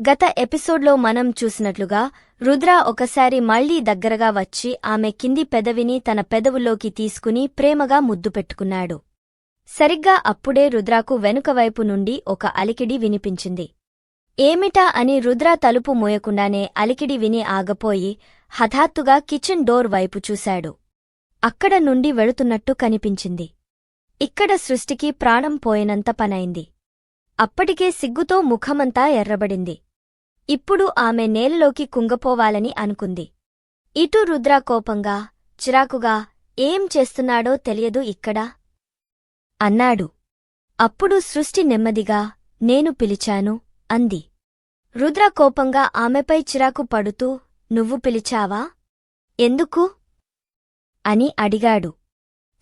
గత ఎపిసోడ్లో మనం చూసినట్లుగా రుద్ర ఒకసారి మళ్ళీ దగ్గరగా వచ్చి ఆమె కింది పెదవిని తన పెదవుల్లోకి తీసుకుని ప్రేమగా ముద్దు పెట్టుకున్నాడు. సరిగ్గా అప్పుడే రుద్రాకు వెనుకవైపు నుండి ఒక అలికిడి వినిపించింది. ఏమిటా అని రుద్ర తలుపు మోయకుండానే అలికిడి విని ఆగపోయి హఠాత్తుగా కిచెన్ డోర్ వైపు చూశాడు. అక్కడ నుండి వెళుతున్నట్టు కనిపించింది. ఇక్కడ సృష్టికి ప్రాణం పోయినంత పనైంది. అప్పటికే సిగ్గుతో ముఖమంతా ఎర్రబడింది. ఇప్పుడు ఆమె నేలలోకి కుంగపోవాలని అనుకుంది. ఇటు రుద్ర కోపంగా చిరాకుగా ఏం చేస్తున్నాడో తెలియదు ఇక్కడ? అన్నాడు. అప్పుడు సృష్టి నెమ్మదిగా నేను పిలిచాను అంది. రుద్ర కోపంగా ఆమెపై చిరాకు పడుతూ నువ్వు పిలిచావా? ఎందుకు? అని అడిగాడు.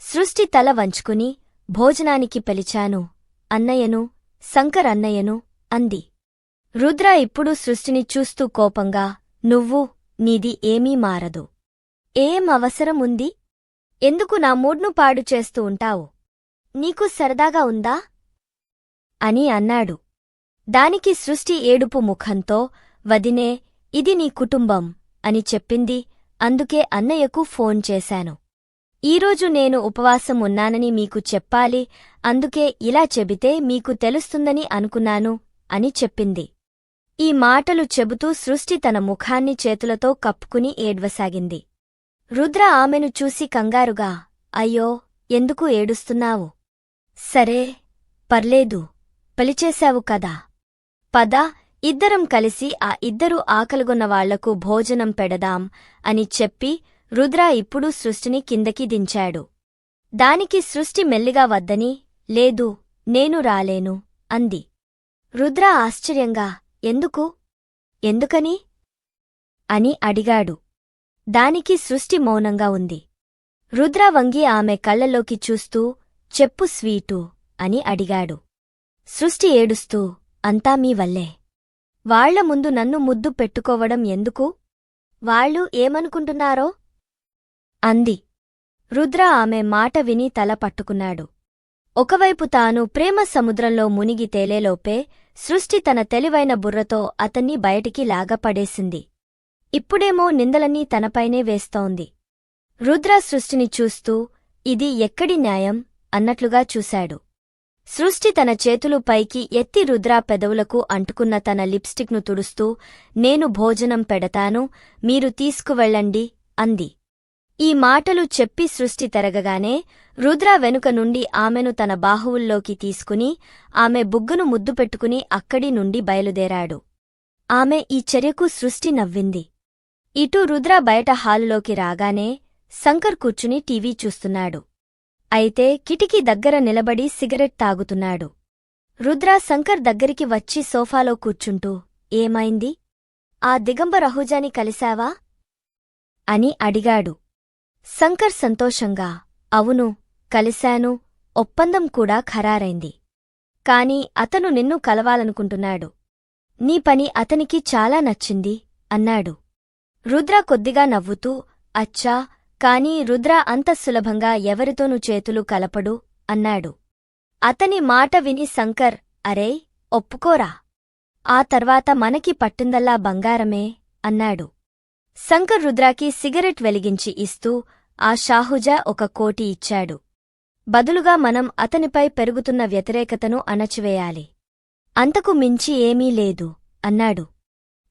సృష్టి తల వంచుకుని భోజనానికి పిలిచాను అన్నయ్యను శంకర్ అన్నయ్యను అంది. రుద్ర ఇప్పుడు సృష్టిని చూస్తూ కోపంగా నువ్వు నీది ఏమీ మారదు. ఏం అవసరం ఎందుకు నా మూడ్ను పాడు చేస్తూ ఉంటావు? నీకు సరదాగా ఉందా అని అన్నాడు. దానికి సృష్టి ఏడుపు ముఖంతో వదినే ఇది నీ కుటుంబం అని చెప్పింది. అందుకే అన్నయ్యకు ఫోన్ చేశాను. ఈరోజు నేను ఉపవాసం ఉన్నానని మీకు చెప్పాలి. అందుకే ఇలా చెబితే మీకు తెలుస్తుందని అనుకున్నాను అని చెప్పింది. ఈ మాటలు చెబుతూ సృష్టి తన ముఖాన్ని చేతులతో కప్పుకుని ఏడ్వసాగింది. రుద్ర ఆమెను చూసి కంగారుగా అయ్యో ఎందుకు ఏడుస్తున్నావు? సరే పర్లేదు పలిచేశావు కదా. పద ఇద్దరం కలిసి ఆ ఇద్దరు ఆకలిగొన్నవాళ్ళకు భోజనం పెడదాం అని చెప్పి రుద్ర ఇప్పుడు సృష్టిని కిందకి దించాడు. దానికి సృష్టి మెల్లిగా వద్దని లేదు నేను రాలేను అంది. రుద్ర ఆశ్చర్యంగా ఎందుకు? ఎందుకని? అని అడిగాడు. దానికి సృష్టి మౌనంగా ఉంది. రుద్ర వంగి ఆమె కళ్ళలోకి చూస్తూ చెప్పు స్వీటు అని అడిగాడు. సృష్టి ఏడుస్తూ అంతా మీ వల్లే. వాళ్ళ ముందు నన్ను ముద్దు పెట్టుకోవడం ఎందుకు? వాళ్ళు ఏమనుకుంటున్నారో? అంది. రుద్ర ఆమె మాట విని తల పట్టుకున్నాడు. ఒకవైపు తాను ప్రేమ సముద్రంలో మునిగి తేలేలోపే సృష్టి తన తెలివైన బుర్రతో అతన్ని బయటికి లాగపడేసింది. ఇప్పుడేమో నిందలన్నీ తనపైనే వేస్తోంది. రుద్ర సృష్టిని చూస్తూ ఇది ఎక్కడి న్యాయం? అన్నట్లుగా చూశాడు. సృష్టి తన చేతులు పైకి ఎత్తి రుద్రా పెదవులకు అంటుకున్న తన లిప్స్టిక్ను తుడుస్తూ నేను భోజనం పెడతాను మీరు తీసుకువెళ్ళండి అంది. ఈ మాటలు చెప్పి సృష్టి తెరగగానే రుద్ర వెనుక నుండి ఆమెను తన బాహువుల్లోకి తీసుకుని ఆమె బుగ్గను ముద్దు పెట్టుకుని అక్కడి నుండి బయలుదేరాడు. ఆమె ఈ చర్యకు సృష్టి నవ్వింది. ఇటు రుద్ర బయట హాలులోకి రాగానే శంకర్ కూర్చుని టీవీ చూస్తున్నాడు. అయితే కిటికీ దగ్గర నిలబడి సిగరెట్ తాగుతున్నాడు. రుద్ర శంకర్ దగ్గరికి వచ్చి సోఫాలో కూర్చుంటూ ఏమైంది? ఆ దిగంబర అహూజాని కలిశావా? అని అడిగాడు. శంకర్ సంతోషంగా అవును కలిశాను ఒప్పందం కూడా ఖరారైంది. కాని అతను నిన్ను కలవాలనుకుంటున్నాడు. నీ పని అతనికి చాలా నచ్చింది అన్నాడు. రుద్ర కొద్దిగా నవ్వుతూ అచ్చా కాని రుద్ర అంత సులభంగా ఎవరితోనూ చేతులు కలపడు అన్నాడు. అతని మాట విని శంకర్ అరే ఒప్పుకోరా. ఆ తర్వాత మనకి పట్టిందల్లా బంగారమే అన్నాడు. శంకర్ రుద్రాకి సిగరెట్ వెలిగించి ఇస్తూ ఆ షాహుజా ఒక కోటి ఇచ్చాడు. బదులుగా మనం అతనిపై పెరుగుతున్న వ్యతిరేకతను అణచివేయాలి. అంతకు మించి ఏమీ లేదు అన్నాడు.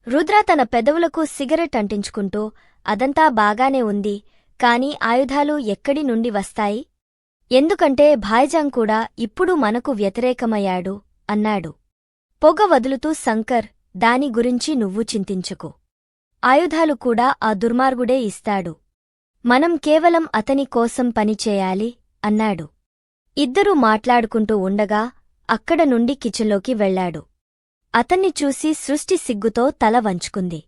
రుద్ర తన పెదవులకు సిగరెట్ అంటించుకుంటూ అదంతా బాగానే ఉంది కాని ఆయుధాలు ఎక్కడి నుండి వస్తాయి? ఎందుకంటే భాయ్జాంగ్ కూడా ఇప్పుడు మనకు వ్యతిరేకమయ్యాడు అన్నాడు. పొగ వదులుతూ శంకర్ దాని గురించి నువ్వు చింతించుకు. ఆయుధాలు కూడా ఆ దుర్మార్గుడే ఇస్తాడు. మనం కేవలం అతని కోసం పనిచేయాలి అన్నాడు. ఇద్దరూ మాట్లాడుకుంటూ ఉండగా అక్కడ నుండి కిచెన్లోకి వెళ్ళాడు అతన్ని చూసి సృష్టి సిగ్గుతో తల వంచుకుంది.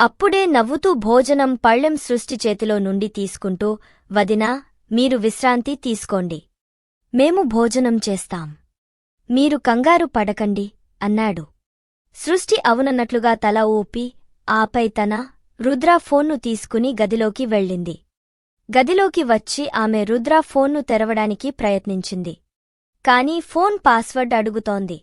అప్పుడే నవ్వుతూ భోజనం పళ్ళెం సృష్టి చేతిలో నుండి తీసుకుంటూ వదినా మీరు విశ్రాంతి తీసుకోండి. మేము భోజనం చేస్తాం. మీరు కంగారు పడకండి అన్నాడు. సృష్టి అవునన్నట్లుగా తల ఊపి ఆపై తన రుద్ర ఫోన్ను తీసుకుని గదిలోకి వెళ్ళింది. గదిలోకి వచ్చి ఆమె రుద్ర ఫోన్ను తెరవడానికి ప్రయత్నించింది. కాని ఫోన్ పాస్వర్డ్ అడుగుతోంది.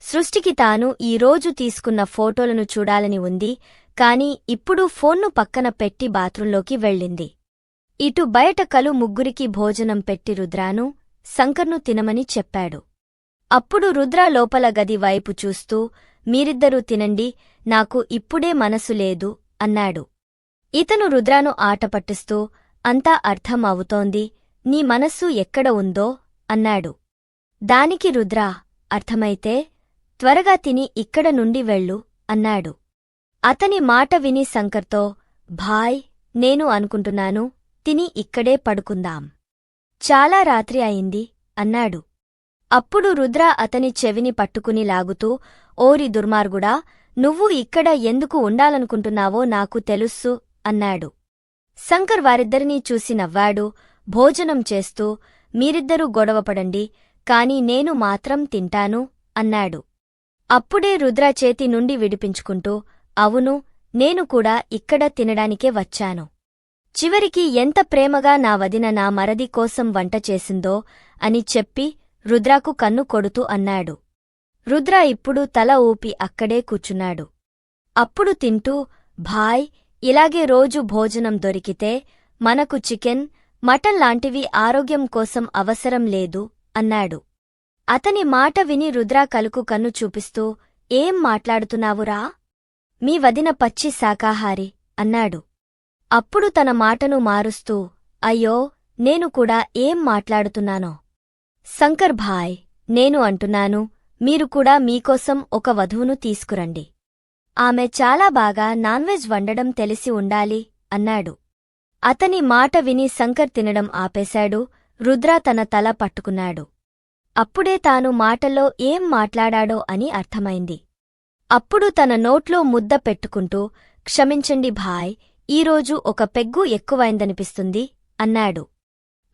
సృష్టికి తాను ఈ రోజు తీసుకున్న ఫోటోలను చూడాలని ఉంది కాని ఇప్పుడు ఫోన్ను పక్కన పెట్టి బాత్రూంలోకి వెళ్ళింది. ఇటు బయట కలు ముగ్గురికి భోజనం పెట్టి రుద్రాను శంకర్ను తినమని చెప్పాడు. అప్పుడు రుద్ర లోపల గది వైపు చూస్తూ మీరిద్దరూ తినండి నాకు ఇప్పుడే మనసు లేదు అన్నాడు. ఇతను రుద్రాను ఆటపట్టిస్తూ అంతా అర్థం అవుతోంది నీ మనస్సు ఎక్కడ ఉందో అన్నాడు. దానికి రుద్ర అర్థమైతే త్వరగా తిని ఇక్కడ నుండి వెళ్ళు అన్నాడు. అతని మాట విని శంకర్తో భాయ్ నేను అనుకుంటున్నాను తిని ఇక్కడే పడుకుందాం. చాలా రాత్రి అయింది అన్నాడు. అప్పుడు రుద్ర అతని చెవిని పట్టుకుని లాగుతూ ఓరి దుర్మార్గుడా నువ్వు ఇక్కడ ఎందుకు ఉండాలనుకుంటున్నావో నాకు తెలుస్సు అన్నాడు. శంకర్ వారిద్దరినీ చూసి నవ్వాడు భోజనం చేస్తూ మీరిద్దరూ గొడవపడండి కాని నేను మాత్రం తింటాను అన్నాడు. అప్పుడే రుద్ర చేతి నుండి విడిపించుకుంటూ అవును నేను కూడా ఇక్కడ తినడానికే వచ్చాను. చివరికి ఎంత ప్రేమగా నా వదిన నా మరది కోసం వంట చేసిందో అని చెప్పి రుద్రాకు కన్ను కొడుతూ అన్నాడు. రుద్ర ఇప్పుడు తల ఊపి అక్కడే కూచున్నాడు అప్పుడు తింటూ భాయ్ ఇలాగే రోజు భోజనం దొరికితే మనకు చికెన్ మటన్ లాంటివి ఆరోగ్యం కోసం అవసరం లేదు అన్నాడు. అతని మాట విని రుద్ర కలుకు కన్ను చూపిస్తూ ఏం మాట్లాడుతున్నావురా? మీ వదిన పచ్చి శాకాహారి అన్నాడు. అప్పుడు తన మాటను మారుస్తూ అయ్యో నేను కూడా ఏం మాట్లాడుతున్నానో? శంకర్ భాయ్ నేను అంటున్నాను మీరు కూడా మీకోసం ఒక వధువును తీసుకురండి. ఆమె చాలా బాగా నాన్వెజ్ వండడం తెలిసి ఉండాలి అన్నాడు. అతని మాట విని శంకర్ తినడం ఆపేశాడు రుద్ర తన తల పట్టుకున్నాడు. అప్పుడే తాను మాటల్లో ఏం మాట్లాడాడో అని అర్థమైంది. అప్పుడు తన నోట్లో ముద్ద పెట్టుకుంటూ క్షమించండి భాయ్ ఈరోజు ఒక పెగ్గు ఎక్కువైందనిపిస్తుంది అన్నాడు.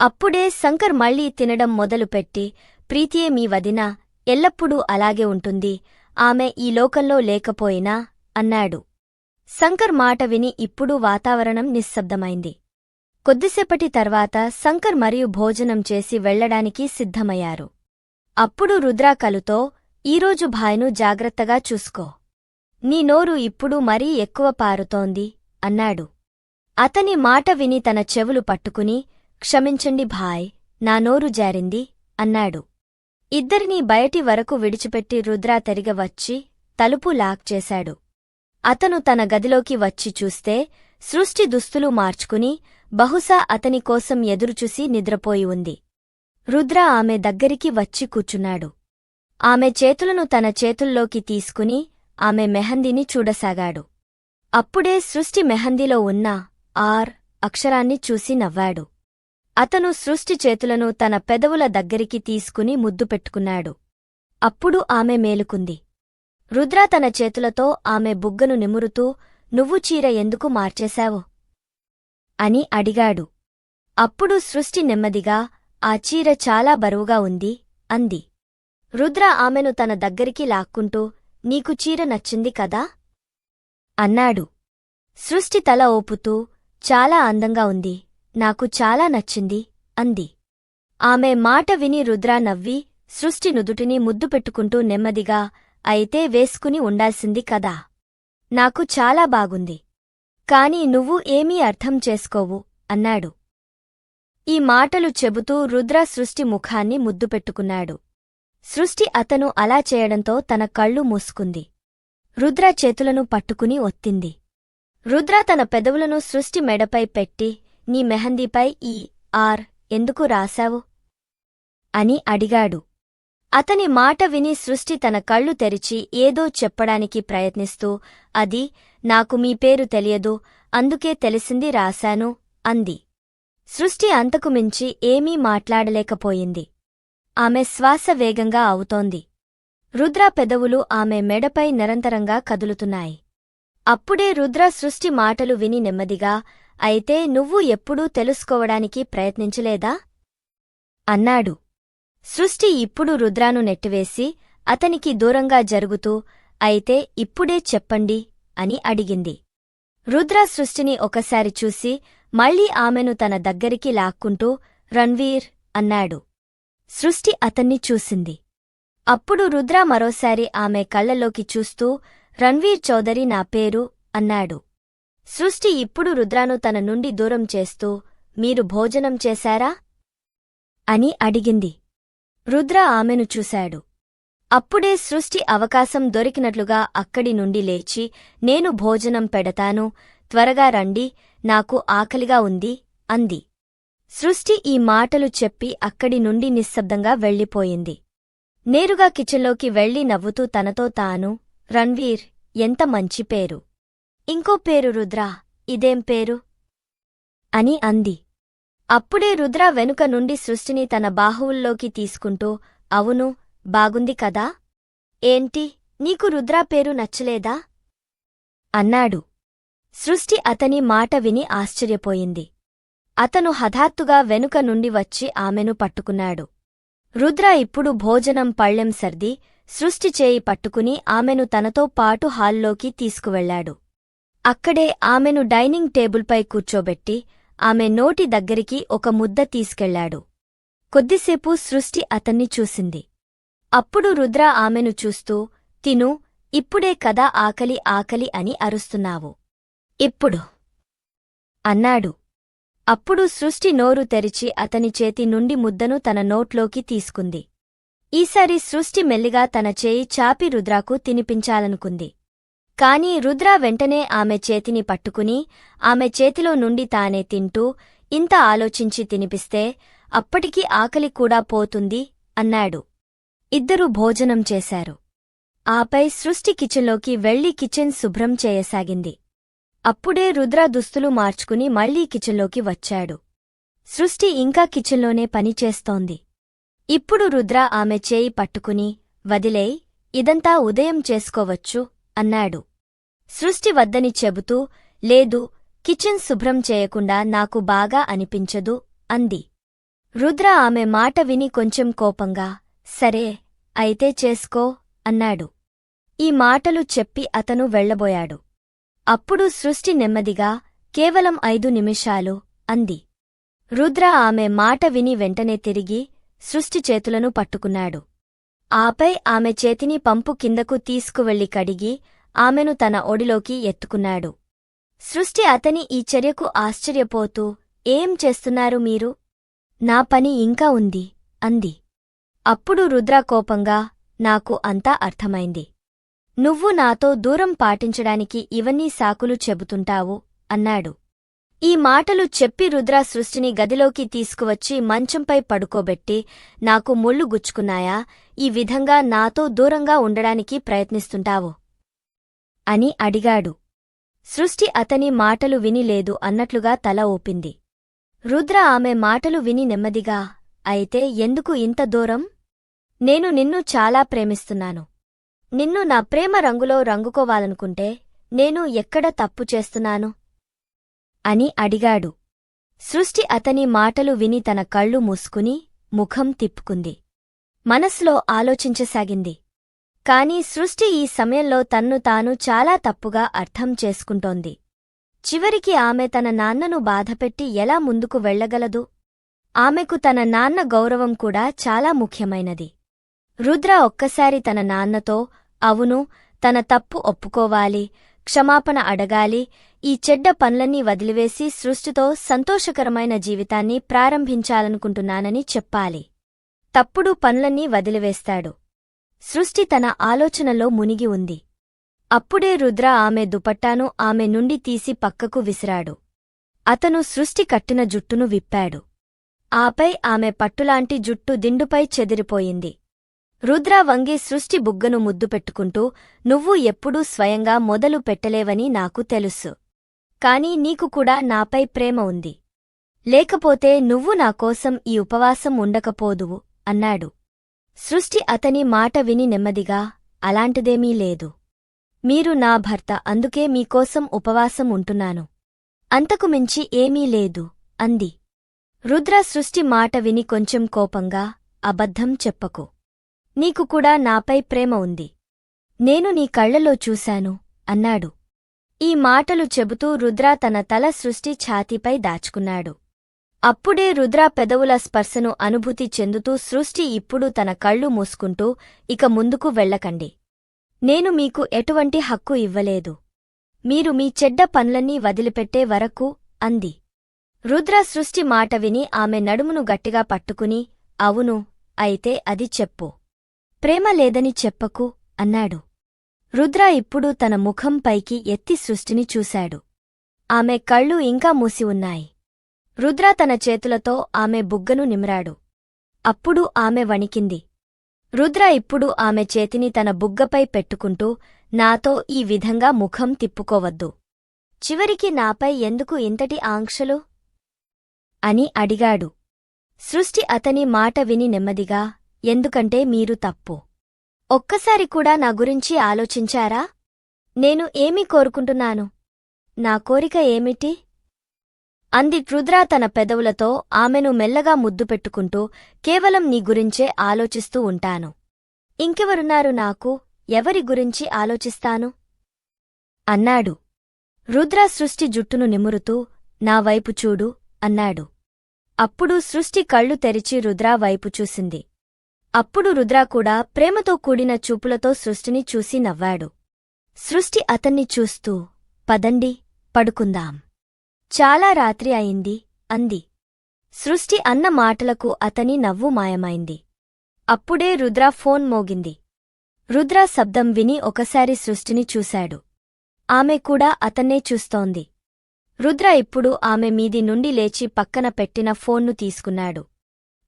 అప్పుడే శంకర్ మళ్ళీ తినడం మొదలుపెట్టి ప్రీతియే మీ వదిన ఎల్లప్పుడూ అలాగే ఉంటుంది. ఆమె ఈ లోకంలో లేకపోయినా అన్నాడు. శంకర్ మాట విని ఇప్పుడు వాతావరణం నిశ్శబ్దమైంది. కొద్దిసేపటి తర్వాత శంకర్ మరియు భోజనం చేసి వెళ్ళడానికి సిద్ధమయ్యారు. అప్పుడు రుద్రాకలుతో ఈరోజు భాయ్ను జాగ్రత్తగా చూసుకో. నీ నోరు ఇప్పుడు మరీ ఎక్కువ పారుతోంది అన్నాడు. అతని మాట విని తన చెవులు పట్టుకుని క్షమించండి భాయ్ నా నోరు జారింది అన్నాడు. ఇద్దరినీ బయటి వరకు విడిచిపెట్టి రుద్రా తిరిగ వచ్చి తలుపు లాక్ చేశాడు. అతను తన గదిలోకి వచ్చి చూస్తే సృష్టి దుస్తులు మార్చుకుని బహుశా అతని కోసం ఎదురుచూసి నిద్రపోయి ఉంది. రుద్ర ఆమె దగ్గరికి వచ్చి కూర్చున్నాడు. ఆమె చేతులను తన చేతుల్లోకి తీసుకుని ఆమె మెహందీని చూడసాగాడు. అప్పుడే సృష్టి మెహందీలో ఉన్న ఆర్ అక్షరాన్ని చూసి నవ్వాడు. అతను సృష్టి చేతులను తన పెదవుల దగ్గరికి తీసుకుని ముద్దు పెట్టుకున్నాడు. అప్పుడు ఆమె మేలుకుంది. రుద్ర తన చేతులతో ఆమె బుగ్గను నిమురుతూ నువ్వు చీర ఎందుకు మార్చేశావు అని అడిగాడు. అప్పుడు సృష్టి నెమ్మదిగా ఆ చీర చాలా బరువుగా ఉంది అంది. రుద్ర ఆమెను తన దగ్గరికి లాక్కుంటూ నీకు చీర నచ్చింది కదా అన్నాడు. సృష్టి తల ఓపుతూ చాలా అందంగా ఉంది. నాకు చాలా నచ్చింది అంది. ఆమె మాట విని రుద్ర నవ్వి సృష్టి నుదుటిని ముద్దు పెట్టుకుంటూ నెమ్మదిగా అయితే వేసుకుని ఉండాల్సింది కదా. నాకు చాలా బాగుంది. కాని నువ్వు ఏమీ అర్థం చేసుకోవు అన్నాడు. ఈ మాటలు చెబుతూ రుద్ర సృష్టి ముఖాన్ని ముద్దు పెట్టుకున్నాడు. సృష్టి అతను అలా చేయడంతో తన కళ్ళు మూసుకుంది. రుద్ర చేతులను పట్టుకుని ఒత్తింది. రుద్ర తన పెదవులను సృష్టి మెడపై పెట్టి నీ మెహందీపై ఈ ఆర్ ఎందుకు రాశావు? అని అడిగాడు. అతని మాట విని సృష్టి తన కళ్ళు తెరిచి ఏదో చెప్పడానికి ప్రయత్నిస్తూ అది నాకు మీ పేరు తెలియదు అందుకే తెలిసింది రాశాను అంది. సృష్టి అంతకుమించి ఏమీ మాట్లాడలేకపోయింది. ఆమె శ్వాస వేగంగా అవుతోంది. రుద్ర పెదవులు ఆమె మెడపై నిరంతరంగా కదులుతున్నాయి. అప్పుడే రుద్ర సృష్టి మాటలు విని నెమ్మదిగా అయితే నువ్వు ఎప్పుడూ తెలుసుకోవడానికి ప్రయత్నించలేదా? అన్నాడు. సృష్టి ఇప్పుడు రుద్రాను నెట్టివేసి అతనికి దూరంగా జరుగుతూ అయితే ఇప్పుడే చెప్పండి అని అడిగింది. రుద్ర సృష్టిని ఒకసారి చూసి మళ్ళీ ఆమెను తన దగ్గరికి లాక్కుంటూ రణ్వీర్ అన్నాడు. సృష్టి అతన్ని చూసింది. అప్పుడు రుద్ర మరోసారి ఆమె కళ్ళలోకి చూస్తూ రణ్వీర్ చౌదరి నా పేరు అన్నాడు. సృష్టి ఇప్పుడు రుద్రాను తన నుండి దూరం చేస్తూ మీరు భోజనం చేశారా? అని అడిగింది. రుద్ర ఆమెను చూశాడు. అప్పుడే సృష్టి అవకాశం దొరికినట్లుగా అక్కడి నుండి లేచి నేను భోజనం పెడతాను త్వరగా రండి నాకు ఆకలిగా ఉంది అంది. సృష్టి ఈ మాటలు చెప్పి అక్కడి నుండి నిశ్శబ్దంగా వెళ్ళిపోయింది. నేరుగా కిచెన్లోకి వెళ్ళి నవ్వుతూ తనతో తాను రణ్వీర్ ఎంత మంచి పేరు. ఇంకో పేరు రుద్రా. ఇదేం పేరు? అని అంది. అప్పుడే రుద్ర వెనుక నుండి సృష్టిని తన బాహువుల్లోకి తీసుకుంటూ అవును బాగుంది కదా? ఏంటి నీకు రుద్రా పేరు నచ్చలేదా? అన్నాడు. సృష్టి అతని మాట విని ఆశ్చర్యపోయింది. అతను హఠాత్తుగా వెనుక నుండి వచ్చి ఆమెను పట్టుకున్నాడు. రుద్ర ఇప్పుడు భోజనం పళ్ళెం సర్ది సృష్టి చేయి పట్టుకుని ఆమెను తనతో పాటు హాల్లోకి తీసుకువెళ్ళాడు అక్కడే ఆమెను డైనింగ్ టేబుల్పై కూర్చోబెట్టి ఆమె నోటి దగ్గరికి ఒక ముద్ద తీసుకెళ్ళాడు. కొద్దిసేపు సృష్టి అతన్ని చూసింది. అప్పుడు రుద్ర ఆమెను చూస్తూ తిను ఇప్పుడే కదా ఆకలి ఆకలి అని అరుస్తున్నావు. ఇప్పుడు అన్నాడు. అప్పుడు సృష్టి నోరు తెరిచి అతని చేతి నుండి ముద్దను తన నోట్లోకి తీసుకుంది. ఈసారి సృష్టి మెల్లిగా తన చేయి చాపి రుద్రాకు తినిపించాలనుకుంది. కాని రుద్ర వెంటనే ఆమె చేతిని పట్టుకుని ఆమె చేతిలో నుండి తానే తింటూ ఇంత ఆలోచించి తినిపిస్తే అప్పటికి ఆకలి కూడా పోతుంది అన్నాడు. ఇద్దరూ భోజనం చేశారు. ఆపై సృష్టి కిచెన్లోకి వెళ్ళి కిచెన్ శుభ్రం చేయసాగింది. అప్పుడే రుద్ర దుస్తులు మార్చుకుని మళ్ళీ కిచెన్లోకి వచ్చాడు. సృష్టి ఇంకా కిచెన్లోనే పనిచేస్తోంది ఇప్పుడు రుద్ర ఆమె చేయి పట్టుకుని వదిలేయ్ ఇదంతా ఉదయం చేసుకోవచ్చు అన్నాడు. సృష్టి వద్దని చెబుతూ లేదు కిచెన్ శుభ్రం చేయకుండా నాకు బాగా అనిపించదు అంది. రుద్ర ఆమె మాట విని కొంచెం కోపంగా సరే అయితే చేసుకో అన్నాడు. ఈ మాటలు చెప్పి అతను వెళ్ళబోయాడు అప్పుడు సృష్టి నెమ్మదిగా కేవలం ఐదు నిమిషాలు అంది. రుద్ర ఆమె మాట విని వెంటనే తిరిగి సృష్టి చేతులను పట్టుకున్నాడు. ఆపై ఆమె చేతిని పంపు కిందకు తీసుకువెళ్ళి కడిగి ఆమెను తన ఒడిలోకి ఎత్తుకున్నాడు. సృష్టి అతని ఈ చర్యకు ఆశ్చర్యపోతూ ఏం చేస్తున్నారు మీరు? నా పని ఇంకా ఉంది అంది. అప్పుడు రుద్ర కోపంగా నాకు అంతా అర్థమైంది. నువ్వు నాతో దూరం పాటించడానికి ఇవన్నీ సాకులు చెబుతుంటావు అన్నాడు. ఈ మాటలు చెప్పి రుద్ర సృష్టిని గదిలోకి తీసుకువచ్చి మంచంపై పడుకోబెట్టి నాకు ముళ్ళు గుచ్చుకున్నాయా? ఈ విధంగా నాతో దూరంగా ఉండడానికి ప్రయత్నిస్తుంటావు. అని అడిగాడు. సృష్టి అతని మాటలు విని లేదు అన్నట్లుగా తల ఊపింది. రుద్ర ఆమె మాటలు విని నెమ్మదిగా అయితే ఎందుకు ఇంత దూరం? నేను నిన్ను చాలా ప్రేమిస్తున్నాను. నిన్ను నా ప్రేమ రంగులో రంగుకోవాలనుకుంటే నేను ఎక్కడ తప్పు చేస్తున్నాను? అని అడిగాడు. సృష్టి అతని మాటలు విని తన కళ్ళు మూసుకుని ముఖం తిప్పుకుంది. మనస్లో ఆలోచించసాగింది. కాని సృష్టి ఈ సమయంలో తన్ను తాను చాలా తప్పుగా అర్థం చేసుకుంటోంది. చివరికి ఆమె తన నాన్నను బాధపెట్టి ఎలా ముందుకు వెళ్ళగలదు ఆమెకు తన నాన్న గౌరవం కూడా చాలా ముఖ్యమైనది. రుద్ర ఒక్కసారి తన నాన్నతో అవును తన తప్పు ఒప్పుకోవాలి క్షమాపణ అడగాలి ఈ చెడ్డ పనులన్నీ వదిలివేసి సృష్టితో సంతోషకరమైన జీవితాన్ని ప్రారంభించాలనుకుంటున్నానని చెప్పాలి. తప్పుడు పనులన్నీ వదిలివేస్తాడు. సృష్టి తన ఆలోచనలో మునిగి ఉంది. అప్పుడే రుద్ర ఆమె దుపట్టాను ఆమె నుండి తీసి పక్కకు విసిరాడు. అతను సృష్టి కట్టిన జుట్టును విప్పాడు. ఆపై ఆమె పట్టులాంటి జుట్టు దిండుపై చెదిరిపోయింది. రుద్ర వంగి సృష్టి బుగ్గను ముద్దు పెట్టుకుంటూ నువ్వు ఎప్పుడూ స్వయంగా మొదలు పెట్టలేవని నాకు తెలుసు. కాని నీకు కూడా నాపై ప్రేమ ఉంది. లేకపోతే నువ్వు నాకోసం ఈ ఉపవాసం ఉండకపోదువు అన్నాడు. సృష్టి అతని మాట విని నెమ్మదిగా అలాంటిదేమీ లేదు. మీరు నా భర్త అందుకే మీకోసం ఉపవాసం ఉంటున్నాను. అంతకు మించి ఏమీ లేదు అంది. రుద్ర సృష్టి మాట విని కొంచెం కోపంగా అబద్ధం చెప్పకు. నీకు కూడా నాపై ప్రేమ ఉంది. నేను నీ కళ్ళలో చూశాను అన్నాడు. ఈ మాటలు చెబుతూ రుద్ర తన తల సృష్టి ఛాతీపై దాచుకున్నాడు. అప్పుడే రుద్ర పెదవుల స్పర్శను అనుభూతి చెందుతూ సృష్టి ఇప్పుడు తన కళ్ళు మూసుకుంటూ ఇక ముందుకు వెళ్ళకండి. నేను మీకు ఎటువంటి హక్కు ఇవ్వలేదు. మీరు మీ చెడ్డ పనులన్నీ వదిలిపెట్టే వరకు అంది. రుద్ర సృష్టి మాట విని ఆమె నడుమును గట్టిగా పట్టుకుని అవును అయితే అది చెప్పు. ప్రేమ లేదని చెప్పకు అన్నాడు. రుద్ర ఇప్పుడు తన ముఖం పైకి ఎత్తి సృష్టిని చూశాడు. ఆమె కళ్ళు ఇంకా మూసి ఉన్నాయి. రుద్ర తన చేతులతో ఆమె బుగ్గను నిమిరాడు. అప్పుడు ఆమె వణికింది. రుద్ర ఇప్పుడు ఆమె చేతిని తన బుగ్గపై పెట్టుకుంటూ నాతో ఈ విధంగా ముఖం తిప్పుకోవద్దు. చివరికి నాపై ఎందుకు ఇంతటి ఆంక్షలు? అని అడిగాడు. సృష్టి అతని మాట విని నెమ్మదిగా ఎందుకంటే మీరు తప్పు. ఒక్కసారి కూడా నా గురించి ఆలోచించారా? నేను ఏమి కోరుకుంటున్నాను? నా కోరిక ఏమిటి? అంది రుద్ర తన పెదవులతో ఆమెను మెల్లగా ముద్దు పెట్టుకుంటూ కేవలం నీ గురించే ఆలోచిస్తూ ఉంటాను. ఇంకెవరున్నారు నాకు? ఎవరి గురించి ఆలోచిస్తాను? అన్నాడు. రుద్ర సృష్టి జుట్టును నిమురుతూ నా వైపు చూడు అన్నాడు. అప్పుడు సృష్టి కళ్ళు తెరిచి రుద్రా వైపు చూసింది. అప్పుడు రుద్ర కూడా ప్రేమతో కూడిన చూపులతో సృష్టిని చూసి నవ్వాడు. సృష్టి అతన్ని చూస్తూ పదండి పడుకుందాం. చాలా రాత్రి అయింది అంది. సృష్టి అన్న మాటలకు అతని నవ్వు మాయమైంది. అప్పుడే రుద్ర ఫోన్ మోగింది. రుద్ర శబ్దం విని ఒకసారి సృష్టిని చూశాడు. ఆమె కూడా అతన్నే చూస్తోంది. రుద్ర ఇప్పుడు ఆమె మీది నుండి లేచి పక్కన పెట్టిన ఫోన్ను తీసుకున్నాడు.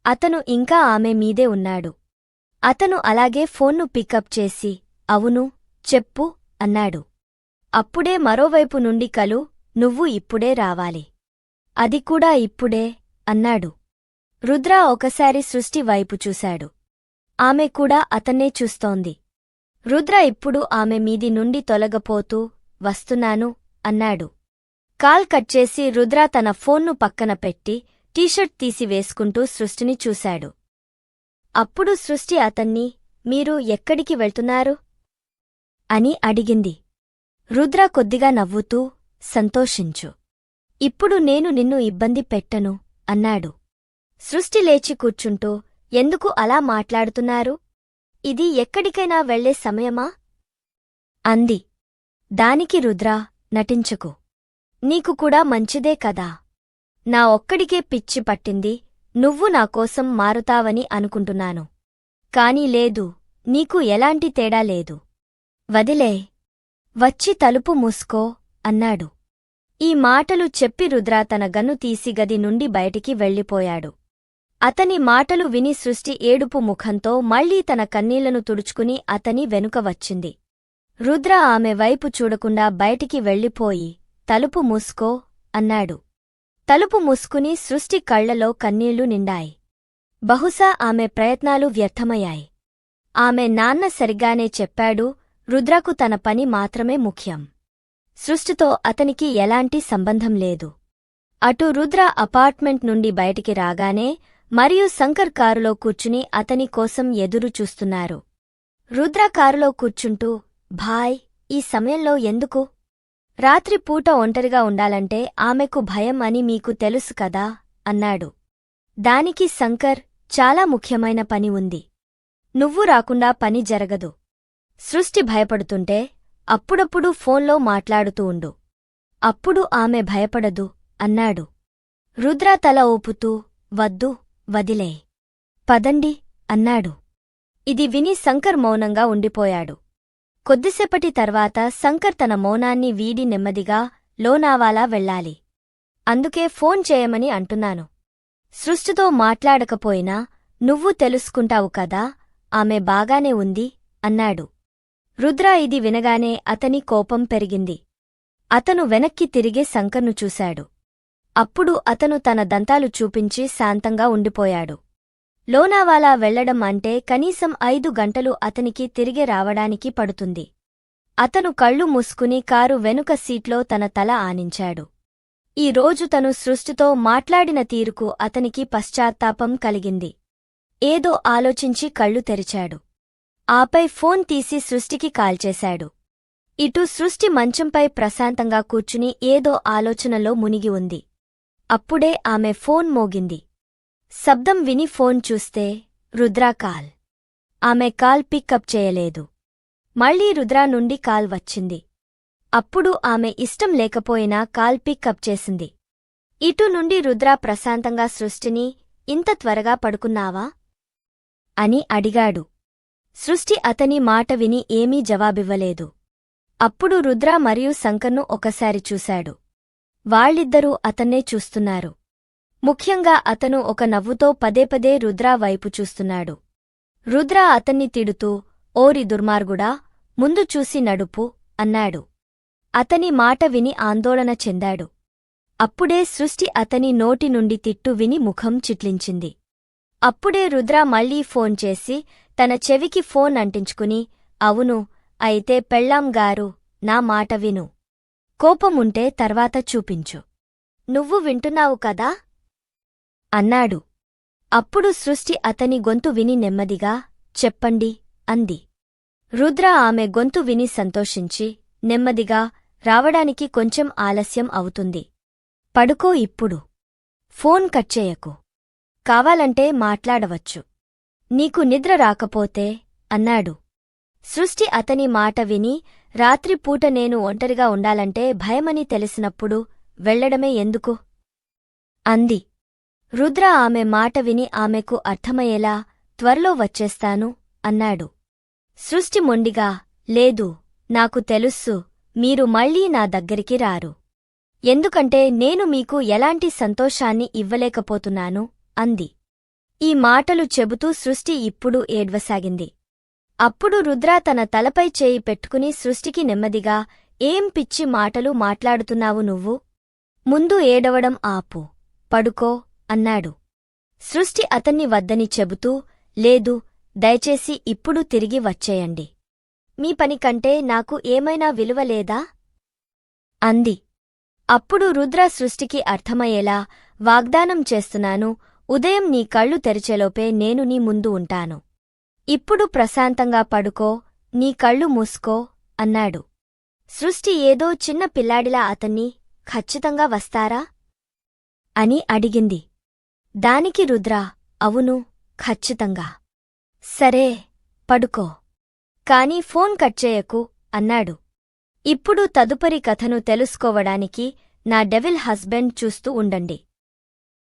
అతను ఇంకా ఆమె మీదే ఉన్నాడు. అతను అలాగే ఫోన్ను పికప్ చేసి అవును చెప్పు అన్నాడు. అప్పుడే మరోవైపు నుండి కలు నువ్వు ఇప్పుడే రావాలి. అది కూడా ఇప్పుడే అన్నాడు. రుద్ర ఒకసారి సృష్టి వైపు చూశాడు. ఆమె కూడా అతన్నే చూస్తోంది. రుద్ర ఇప్పుడు ఆమె మీది నుండి తొలగపోతూ వస్తున్నాను అన్నాడు. కాల్ కట్ చేసి రుద్ర తన ఫోన్ను పక్కన పెట్టి టీషర్ట్ తీసి వేసుకుంటూ సృష్టిని చూశాడు. అప్పుడు సృష్టి అతన్ని మీరు ఎక్కడికి వెళ్తున్నారు? అని అడిగింది. రుద్ర కొద్దిగా నవ్వుతూ సంతోషించు. ఇప్పుడు నేను నిన్ను ఇబ్బంది పెట్టను అన్నాడు. సృష్టి లేచి కూర్చుంటూ ఎందుకు అలా మాట్లాడుతున్నారు? ఇది ఎక్కడికైనా వెళ్ళే సమయమా అంది. దానికి రుద్ర నటించకు. నీకు కూడా మంచిదే కదా. నా ఒక్కడికే పిచ్చి పట్టింది నువ్వు నాకోసం మారుతావని అనుకుంటున్నాను. కాని లేదు నీకు ఎలాంటి తేడా లేదు. వదిలే. వచ్చి తలుపు మూసుకో అన్నాడు. ఈ మాటలు చెప్పి రుద్ర తన గన్ను తీసి గది నుండి బయటికి వెళ్ళిపోయాడు. అతని మాటలు విని సృష్టి ఏడుపు ముఖంతో మళ్ళీ తన కన్నీళ్ళను తుడుచుకుని అతని వెనుక వచ్చింది. రుద్ర ఆమె వైపు చూడకుండా బయటికి వెళ్ళిపోయి తలుపు మూసుకో అన్నాడు. తలుపు మూసుకుని సృష్టి కళ్ళలో కన్నీళ్ళు నిండాయి. బహుశా ఆమె ప్రయత్నాలు వ్యర్థమయ్యాయి. ఆమె నాన్న సరిగానే చెప్పాడు రుద్రకు తన పని మాత్రమే ముఖ్యం. సృష్టితో అతనికి ఎలాంటి సంబంధం లేదు. అటు రుద్ర అపార్ట్మెంట్ నుండి బయటికి రాగానే మరియు శంకర్ కారులో కూర్చుని అతని కోసం ఎదురు చూస్తున్నారు. రుద్ర కారులో కూర్చుంటూ భాయ్ ఈ సమయంలో ఎందుకు? రాత్రి పూట ఒంటరిగా ఉండాలంటే ఆమెకు భయం అని మీకు తెలుసు కదా అన్నాడు. దానికి శంకర్ చాలా ముఖ్యమైన పని ఉంది. నువ్వు రాకుండా పని జరగదు. సృష్టి భయపడుతుంటే అప్పుడప్పుడు ఫోన్లో మాట్లాడుతూ ఉండు. అప్పుడు ఆమె భయపడదు అన్నాడు. రుద్ర తల ఊపుతూ వద్దు వదిలే. పదండి అన్నాడు. ఇది విని శంకర్ మౌనంగా ఉండిపోయాడు. కొద్దిసేపటి తర్వాత శంకర్ తన మౌనాన్ని వీడి నెమ్మదిగా లోనావాలా వెళ్ళాలి. అందుకే ఫోన్ చేయమని అంటున్నాను. సృష్టితో మాట్లాడకపోయినా నువ్వు తెలుసుకుంటావు కదా ఆమె బాగానే ఉంది అన్నాడు. రుద్ర ఇది వినగానే అతని కోపం పెరిగింది. అతను వెనక్కి తిరిగి శంకర్ను చూశాడు. అప్పుడు అతను తన దంతాలు చూపించి శాంతంగా ఉండిపోయాడు. లోనావాలా వెళ్ళడం అంటే కనీసం ఐదు గంటలు అతనికి తిరిగి రావడానికి పడుతుంది. అతను కళ్ళు మూసుకుని కారు వెనుక సీట్లో తన తల ఆనించాడు. ఈ రోజు తను సృష్టితో మాట్లాడిన తీరుకు అతనికి పశ్చాత్తాపం కలిగింది. ఏదో ఆలోచించి కళ్ళు తెరిచాడు. ఆపై ఫోన్ తీసి సృష్టికి కాల్చేశాడు ఇటు సృష్టి మంచంపై ప్రశాంతంగా కూర్చుని ఏదో ఆలోచనలో మునిగి ఉంది. అప్పుడే ఆమె ఫోన్ మోగింది. శబ్దం విని ఫోన్ చూస్తే రుద్రా కాల్. ఆమె కాల్ పికప్ చేయలేదు. మళ్ళీ రుద్రా నుండి కాల్ వచ్చింది. అప్పుడు ఆమె ఇష్టం లేకపోయినా కాల్ పికప్ చేసింది. ఇటు నుండి రుద్రా ప్రశాంతంగా సృష్టిని ఇంత త్వరగా పడుకున్నావా? అని అడిగాడు. సృష్టి అతని మాట విని ఏమీ జవాబివ్వలేదు. అప్పుడు రుద్ర మరియు శంకర్ను ఒకసారి చూశాడు. వాళ్ళిద్దరూ అతన్నే చూస్తున్నారు. ముఖ్యంగా అతను ఒక నవ్వుతో పదే పదే రుద్రా వైపు చూస్తున్నాడు. రుద్ర అతన్ని తిడుతూ ఓరి దుర్మార్గుడా ముందు చూసి నడుపు అన్నాడు. అతని మాట విని ఆందోళన చెందాడు. అప్పుడే సృష్టి అతని నోటి నుండి తిట్టు విని ముఖం చిట్లించింది. అప్పుడే రుద్ర మళ్ళీ ఫోన్ చేసి తన చెవికి ఫోన్ అంటించుకుని అవును అయితే పెళ్ళాంగారు నా మాట విను. కోపముంటే తర్వాత చూపించు. నువ్వు వింటున్నావు కదా అన్నాడు. అప్పుడు సృష్టి అతని గొంతు విని నెమ్మదిగా చెప్పండి అంది. రుద్ర ఆమె గొంతు విని సంతోషించి నెమ్మదిగా రావడానికి కొంచెం ఆలస్యం అవుతుంది. పడుకో ఇప్పుడు. ఫోన్ కట్ చేయకు. కావాలంటే మాట్లాడవచ్చు. నీకు నిద్ర రాకపోతే అన్నాడు. సృష్టి అతని మాట విని రాత్రిపూట నేను ఒంటరిగా ఉండాలంటే భయమని తెలిసినప్పుడు వెళ్ళడమే ఎందుకు? అంది. రుద్ర ఆమె మాట విని ఆమెకు అర్థమయ్యేలా త్వరలో వచ్చేస్తాను అన్నాడు. సృష్టి మొండిగా లేదు నాకు తెలుస్సు మీరు మళ్ళీ నా దగ్గరికి రారు. ఎందుకంటే నేను మీకు ఎలాంటి సంతోషాన్ని ఇవ్వలేకపోతున్నాను అంది. ఈ మాటలు చెబుతూ సృష్టి ఇప్పుడు ఏడ్వసాగింది. అప్పుడు రుద్ర తన తలపై చేయి పెట్టుకుని సృష్టికి నెమ్మదిగా ఏం పిచ్చి మాటలు మాట్లాడుతున్నావు నువ్వు? ముందు ఏడవడం ఆపు పడుకో అన్నాడు. సృష్టి అతన్ని వద్దని చెబుతూ లేదు దయచేసి ఇప్పుడు తిరిగి వచ్చేయండి. మీ పని కంటే నాకు ఏమైనా విలువ లేదా అంది. అప్పుడు రుద్ర సృష్టికి అర్థమయ్యేలా వాగ్దానం చేస్తున్నాను ఉదయం నీ కళ్ళు తెరిచేలోపే నేను నీ ముందు ఉంటాను. ఇప్పుడు ప్రశాంతంగా పడుకో నీ కళ్ళు మూసుకో అన్నాడు. సృష్టి ఏదో చిన్న పిల్లాడిలా అతన్ని ఖచ్చితంగా వస్తారా? అని అడిగింది. దానికి రుద్ర అవును ఖచ్చితంగా. సరే పడుకో. కాని ఫోన్ కట్ చేయకు అన్నాడు. ఇప్పుడు తదుపరి కథను తెలుసుకోవడానికి నా డెవిల్ హస్బెండ్ చూస్తూ ఉండండి.